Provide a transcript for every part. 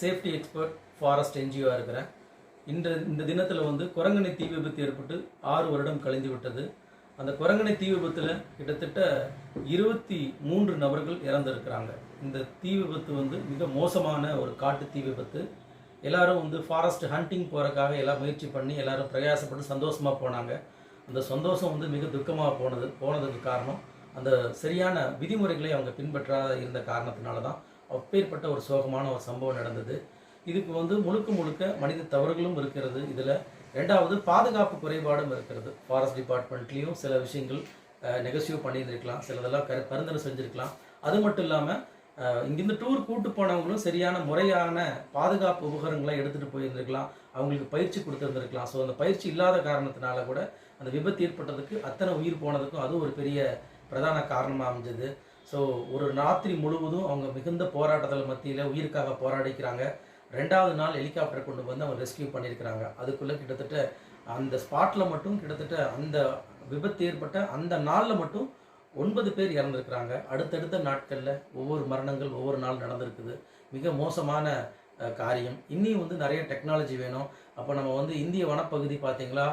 Safety expert forest NGO இருக்கிறேன். இந்த இந்த தினத்தில் வந்து குரங்கணி தீ விபத்து ஏற்பட்டு ஆறு வருடம் கழிந்து விட்டது. அந்த குரங்கணி தீ விபத்தில் கிட்டத்தட்ட இருபத்தி மூன்று நபர்கள் இறந்திருக்கிறாங்க. இந்த தீ விபத்து வந்து மிக மோசமான ஒரு காட்டு தீ விபத்து. எல்லாரும் வந்து ஃபாரஸ்ட் ஹண்டிங் போகிறக்காக எல்லாம் முயற்சி பண்ணி எல்லாரும் பிரயாசப்பட்டு சந்தோஷமாக போனாங்க. அந்த சந்தோஷம் வந்து மிக துக்கமாக போனது போனதுக்கு காரணம் அந்த சரியான விதிமுறைகளை அவங்க பின்பற்றாத இருந்த காரணத்தினால தான் அப்பேற்பட்ட ஒரு சோகமான ஒரு சம்பவம் நடந்தது. இதுக்கு வந்து முழுக்க முழுக்க மனித தவறுகளும் இருக்கிறது. இதில் ரெண்டாவது பாதுகாப்பு குறைபாடும் இருக்கிறது. ஃபாரஸ்ட் டிபார்ட்மெண்ட்லேயும் சில விஷயங்கள் நெகசிவ் பண்ணியிருந்திருக்கலாம். சிலதெல்லாம் கரு பரிந்துரை செஞ்சுருக்கலாம். அது மட்டும் இல்லாமல் இங்கேருந்து டூர் கூட்டு போனவங்களும் சரியான முறையான பாதுகாப்பு உபகரணங்களை எடுத்துகிட்டு போயிருந்திருக்கலாம். அவங்களுக்கு பயிற்சி கொடுத்துருந்துருக்கலாம். ஸோ அந்த பயிற்சி இல்லாத காரணத்தினால கூட அந்த விபத்து ஏற்பட்டதுக்கு அத்தனை உயிர் போனதுக்கும் அது ஒரு பெரிய பிரதான காரணமாக அமைஞ்சது. ஸோ ஒரு ராத்திரி முழுவதும் அவங்க மிகுந்த போராட்டத்தில் மத்தியில் உயிருக்காக போராடிக்கிறாங்க. ரெண்டாவது நாள் ஹெலிகாப்டர் கொண்டு வந்து அவங்க ரெஸ்கியூ பண்ணியிருக்கிறாங்க. அதுக்குள்ளே கிட்டத்தட்ட அந்த ஸ்பாட்டில் மட்டும் கிட்டத்தட்ட அந்த விபத்து ஏற்பட்ட அந்த நாளில் மட்டும் ஒன்பது பேர் இறந்துருக்கிறாங்க. அடுத்தடுத்த நாட்களில் ஒவ்வொரு மரணங்கள் ஒவ்வொரு நாள் நடந்திருக்குது. மிக மோசமான காரியம். இன்னியும் வந்து நிறைய டெக்னாலஜி வேணும். அப்போ நம்ம வந்து இந்திய வனப்பகுதி பார்த்தீங்களா?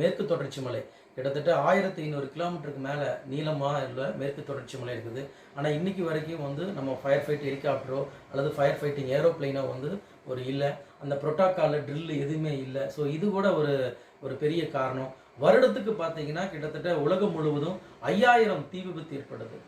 மேற்கு தொடர்ச்சி மலை. கிட்டத்தட்ட ஆயிரத்தி ஐநூறு கிலோமீட்டருக்கு மேலே நீளமாக இல்லை மேற்கு தொடர்ச்சி மலை இருக்குது. ஆனால் இன்றைக்கி வரைக்கும் வந்து நம்ம ஃபயர் ஃபைட் ஹெலிகாப்டரோ அல்லது ஃபயர் ஃபைட்டிங் ஏரோப்ளைனோ வந்து ஒரு இல்லை. அந்த ப்ரோட்டோக்காலில் ட்ரில் எதுவுமே இல்லை. ஸோ இது கூட ஒரு ஒரு பெரிய காரணம். வருடத்துக்கு பார்த்தீங்கன்னா கிட்டத்தட்ட உலகம் முழுவதும் ஐயாயிரம் தீ விபத்து ஏற்படுது.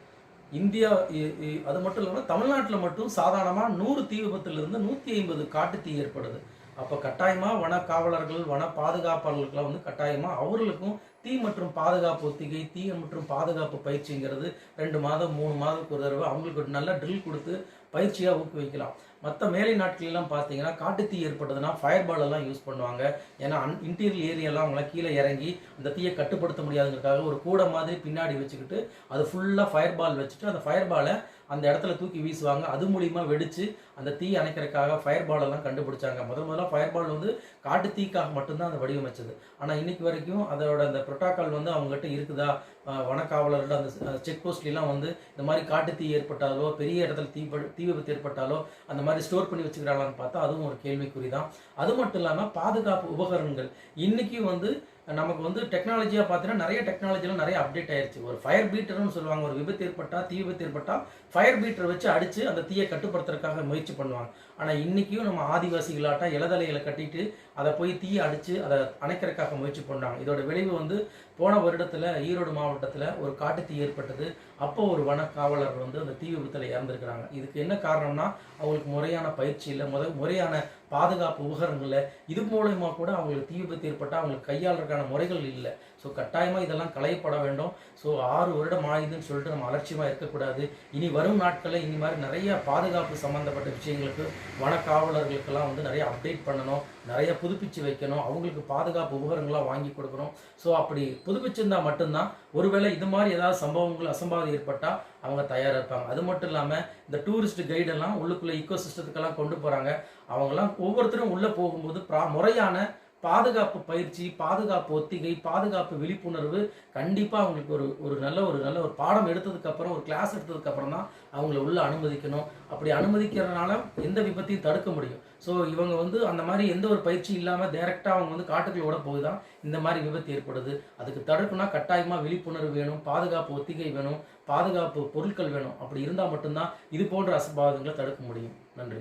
இந்தியா இ- அது மட்டும் இல்லாமல் தமிழ்நாட்டில் மட்டும் சாதாரணமாக நூறு தீ விபத்துலேருந்து நூற்றி ஐம்பது காட்டு தீ ஏற்படுது. அப்போ கட்டாயமாக வன காவலர்கள் வன பாதுகாப்பாளர்களுக்கெல்லாம் வந்து கட்டாயமாக அவர்களுக்கும் தீ மற்றும் பாதுகாப்பு ஒத்திகை தீ மற்றும் பாதுகாப்பு பயிற்சிங்கிறது ரெண்டு மாதம் மூணு மாதத்துக்கு ஒரு தடவை அவங்களுக்கு நல்ல ட்ரில் கொடுத்து பயிற்சியாக ஊக்குவிக்கலாம். மற்ற மேலை நாட்களெல்லாம் பார்த்தீங்கன்னா காட்டுத்தீ ஏற்பட்டதுன்னா ஃபயர் பால் எல்லாம் யூஸ் பண்ணுவாங்க. ஏன்னா அன் இன்டீரியல் ஏரியாலாம் அவங்களாம் கீழே இறங்கி அந்த தீயை கட்டுப்படுத்த முடியாதுங்கிறதுக்காக ஒரு கூடை மாதிரி பின்னாடி வச்சுக்கிட்டு அது ஃபுல்லாக ஃபயர் பால் வச்சுட்டு அந்த ஃபயர் பாலை அந்த இடத்துல தூக்கி வீசுவாங்க. அது மூலியமாக வெடித்து அந்த தீ அணைக்கிறதுக்காக ஃபயர் பால் எல்லாம் கண்டுபிடிச்சாங்க. முதல் முதல்ல ஃபயர் பால் வந்து காட்டு தீக்காக மட்டும்தான் அந்த வடிவமைச்சது. ஆனால் இன்னைக்கு வரைக்கும் அதோட அந்த புரோட்டோக்கால் வந்து அவங்ககிட்ட இருக்குதா? வனக்காவலர்கள் அந்த செக் போஸ்ட்லாம் வந்து இந்த மாதிரி காட்டு தீ ஏற்பட்டாலோ பெரிய இடத்துல தீ ப- தீ விபத்து ஏற்பட்டாலோ அந்த மாதிரி ஸ்டோர் பண்ணி வச்சுக்கிறாங்களான்னு பார்த்தா அதுவும் ஒரு கேள்விக்குறி தான் அது மட்டும் இல்லாமல் பாதுகாப்பு உபகரணங்கள். இன்னைக்கு வந்து நமக்கு வந்து டெக்னாலஜியாக பார்த்தீங்கன்னா நிறைய டெக்னாலஜிலாம் நிறைய அப்டேட் ஆயிருச்சு. ஒரு ஃபயர் பீட்டர்னு சொல்லுவாங்க. ஒரு விபத்து ஏற்பட்டால் தீ விபத்து ஏற்பட்டால் ஃபயர் பீட்டர் வச்சு அடித்து அந்த தீயை கட்டுப்படுத்துறதுக்காக முயற்சி பண்ணுவாங்க. ஆனால் இன்றைக்கும் நம்ம ஆதிவாசிகளாட்டா இலதலைகளை கட்டிட்டு அதை போய் தீயை அடித்து அதை அணைக்கிறதுக்காக முயற்சி பண்ணாங்க இதோட விளைவு வந்து போன வருடத்தில் ஈரோடு மாவட்டத்தில் ஒரு காட்டு தீ ஏற்பட்டது. அப்போ ஒரு வன காவலர் வந்து அந்த தீ விபத்தில் இறந்துருக்கிறாங்க. இதுக்கு என்ன காரணம்னா அவங்களுக்கு முறையான பயிற்சி இல்லை முத முறையான பாதுகாப்பு உபகரணங்கள் இது மூலயமா கூட அவங்களுக்கு தீ விபத்து ஏற்பட்டால் அவங்களுக்கு கையாளுறதுக்கான முறைகள் இல்லை. ஸோ கட்டாயமாக இதெல்லாம் களையப்பட வேண்டும். ஸோ ஆறு வருடம் ஆயுதுன்னு சொல்லிட்டு நம்ம அலட்சியமாக இருக்கக்கூடாது. இனி வரும் நாட்களில் இனி மாதிரி நிறைய பாதுகாப்பு சம்மந்தப்பட்ட விஷயங்களுக்கு வன காவலர்களுக்கெல்லாம் வந்து நிறைய அப்டேட் பண்ணணும். நிறைய புதுப்பிச்சு வைக்கணும். அவங்களுக்கு பாதுகாப்பு உபகரணங்களாக வாங்கி கொடுக்கணும். ஸோ அப்படி புதுப்பிச்சிருந்தா மட்டும்தான். ஒருவேளை இது மாதிரி ஏதாவது சம்பவங்கள் அசம்பாவிதம் ஏற்பட்டால் அவங்க தயாராக இருப்பாங்க. அது மட்டும் இல்லாமல் இந்த டூரிஸ்ட் கைடெல்லாம் உள்ளுக்குள்ளே ஈக்கோ சிஸ்டத்துக்கெல்லாம் கொண்டு போகிறாங்க அவங்கெல்லாம் ஒவ்வொருத்தரும் உள்ளே போகும்போது ப்ரா முறையான பாதுகாப்பு பயிற்சி பாதுகாப்பு ஒத்திகை பாதுகாப்பு விழிப்புணர்வு கண்டிப்பாக அவங்களுக்கு ஒரு ஒரு நல்ல ஒரு நல்ல ஒரு பாடம் எடுத்ததுக்கப்புறம் ஒரு கிளாஸ் எடுத்ததுக்கப்புறம் தான் அவங்கள உள்ள அனுமதிக்கணும். அப்படி அனுமதிக்கிறதுனால எந்த விபத்தையும் தடுக்க முடியும். ஸோ இவங்க வந்து அந்த மாதிரி எந்த ஒரு பயிற்சி இல்லாமல் டைரெக்டாக அவங்க வந்து காட்டுகளோட போய் தான் இந்த மாதிரி விபத்து ஏற்படுது. அதுக்கு தடுக்கணும்னா கட்டாயமாக விழிப்புணர்வு வேணும் பாதுகாப்பு ஒத்திகை வேணும் பாதுகாப்பு பொருட்கள் வேணும். அப்படி இருந்தால் மட்டும்தான் இது போன்ற அசம்பாவிதங்களை தடுக்க முடியும். நன்றி.